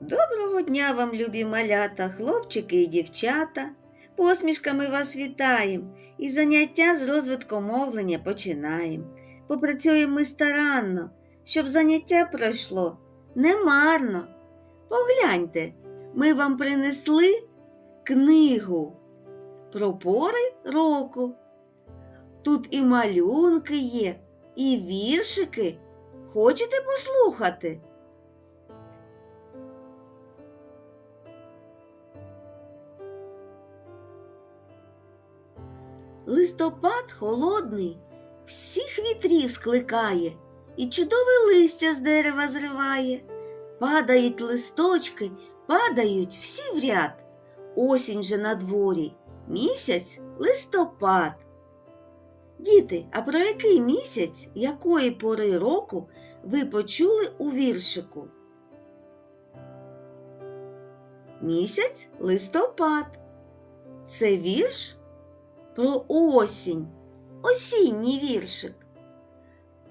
Доброго дня вам, любі малята, хлопчики і дівчата. Посмішками вас вітаємо і заняття з розвитку мовлення починаємо. Попрацюємо ми старанно, щоб заняття пройшло немарно. Погляньте, ми вам принесли книгу про пори року. Тут і малюнки є, і віршики. Хочете послухати? Листопад холодний всіх вітрів скликає і чудове листя з дерева зриває. Падають листочки, падають всі в ряд. Осінь же на дворі, місяць листопад. Діти, а про який місяць, якої пори року ви почули у віршику? Місяць листопад. Це вірш про осінь, осінній віршик.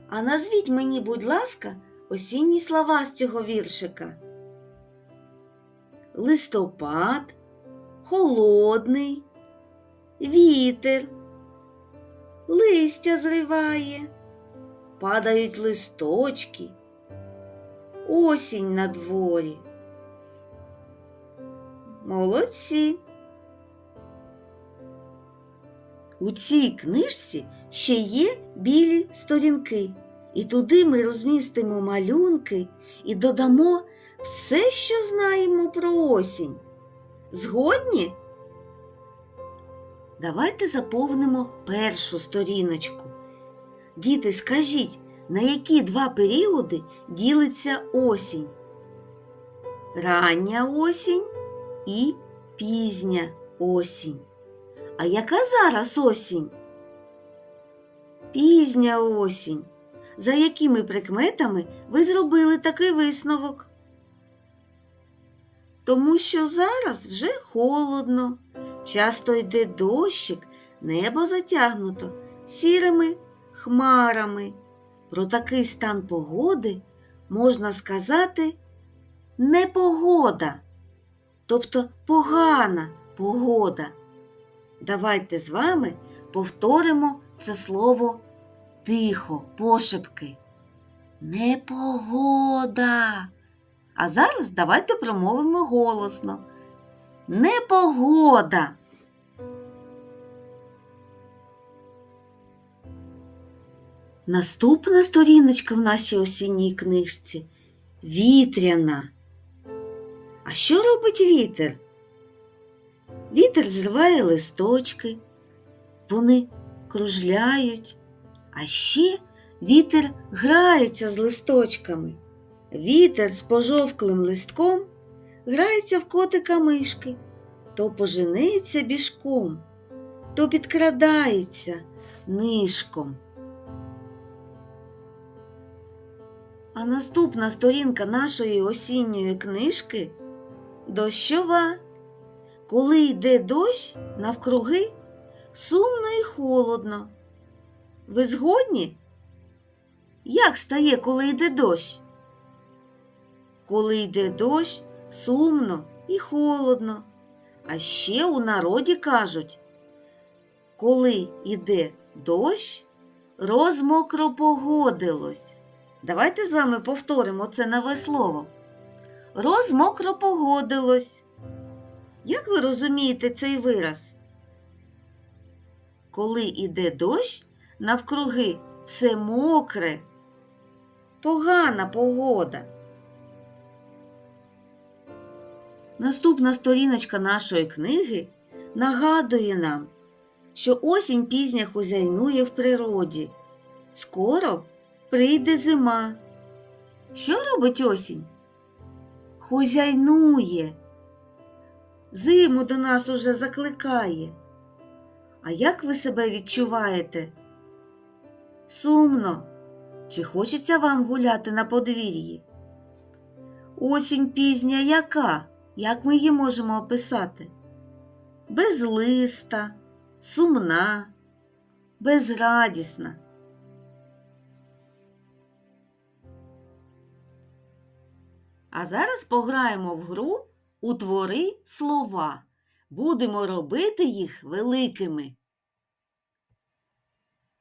А назвіть мені, будь ласка, осінні слова з цього віршика. Листопад, холодний, вітер, листя зриває, падають листочки, осінь на дворі. Молодці! У цій книжці ще є білі сторінки, і туди ми розмістимо малюнки і додамо все, що знаємо про осінь. Згодні? Давайте заповнимо першу сторіночку. Діти, скажіть, на які два періоди ділиться осінь? Рання осінь і пізня осінь. А яка зараз осінь? Пізня осінь. За якими прикметами ви зробили такий висновок? Тому що зараз вже холодно, часто йде дощик, небо затягнуто сірими хмарами. Про такий стан погоди можна сказати непогода, тобто погана погода. Давайте з вами повторимо це слово тихо, пошепки. Непогода. А зараз давайте промовимо голосно. Непогода. Наступна сторіночка в нашій осінній книжці вітряна. А що робить вітер? Вітер зриває листочки, вони кружляють, а ще вітер грається з листочками. Вітер з пожовклим листком грається в котика мишки, то пожениться біжком, то підкрадається нишком. А наступна сторінка нашої осінньої книжки дощова. Коли йде дощ навкруги, сумно і холодно. Ви згодні? Як стає, коли йде дощ? Коли йде дощ, сумно і холодно. А ще у народі кажуть, коли йде дощ, розмокро погодилось. Давайте з вами повторимо це нове слово. Розмокро погодилось. Як ви розумієте цей вираз? Коли іде дощ, навкруги все мокре, погана погода. Наступна сторіночка нашої книги нагадує нам, що осінь пізня хозяйнує в природі. Скоро прийде зима. Що робить осінь? Хозяйнує зиму до нас уже закликає. А як ви себе відчуваєте? Сумно, чи хочеться вам гуляти на подвір'ї? Осінь пізня яка? Як ми її можемо описати? Безлиста, сумна, безрадісна. А зараз пограємо в гру Утвори слова. Будемо робити їх великими.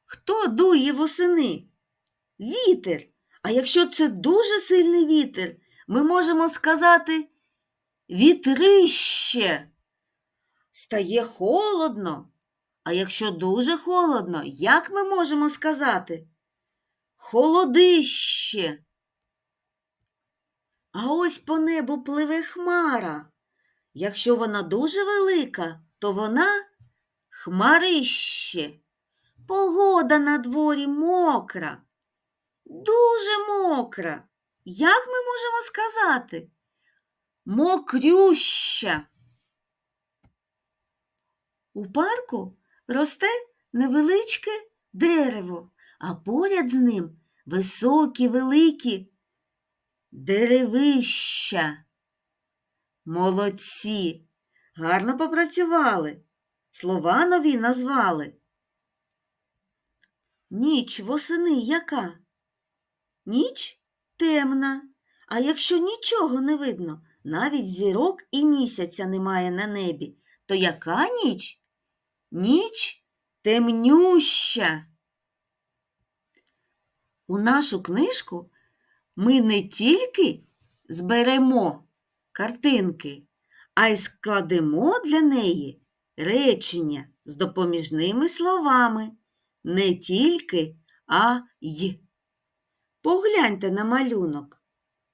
Хто дує восени? Вітер. А якщо це дуже сильний вітер, ми можемо сказати вітрище. Стає холодно. А якщо дуже холодно, як ми можемо сказати? Холодище. А ось по небу пливе хмара. Якщо вона дуже велика, то вона хмарище. Погода на дворі мокра, дуже мокра. Як ми можемо сказати? Мокрюща. У парку росте невеличке дерево, а поряд з ним високі великі деревища. Молодці, гарно попрацювали, слова нові назвали. Ніч восени яка? Ніч темна, а якщо нічого не видно, навіть зірок і місяця немає на небі, то яка ніч? Ніч темнюща. У нашу книжку ми не тільки зберемо картинки, а й складемо для неї речення з допоміжними словами не тільки, а й. Погляньте на малюнок.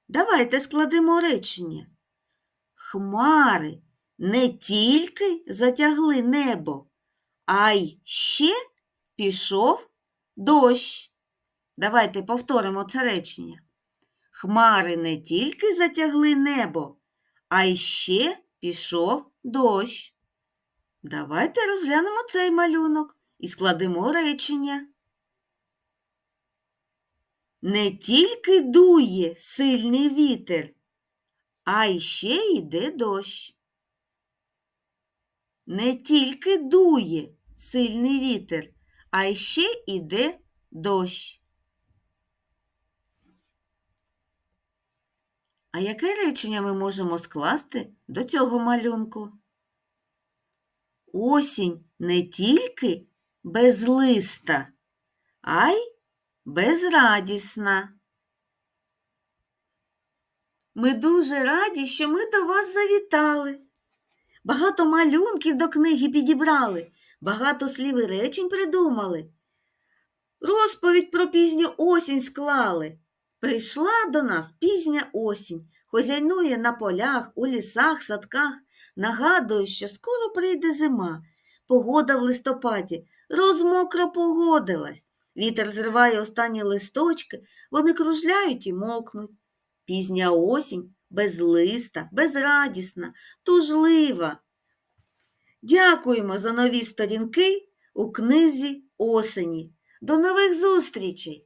Давайте складемо речення. Хмари не тільки затягли небо, а й ще пішов дощ. Давайте повторимо це речення. Хмари не тільки затягли небо, а ще пішов дощ. Давайте розглянемо цей малюнок і складемо речення. Не тільки дує сильний вітер, а ще йде дощ. Не тільки дує сильний вітер, а ще йде дощ. А яке речення ми можемо скласти до цього малюнку? Осінь не тільки безлиста, а й безрадісна. Ми дуже раді, що ми до вас завітали. Багато малюнків до книги підібрали, багато слів і речень придумали. Розповідь про пізню осінь склали. Прийшла до нас пізня осінь, хозяйнує на полях, у лісах, садках, нагадує, що скоро прийде зима. Погода в листопаді розмокро погодилась. Вітер зриває останні листочки, вони кружляють і мокнуть. Пізня осінь безлиста, безрадісна, тужлива. Дякуємо за нові сторінки у книзі осені. До нових зустрічей!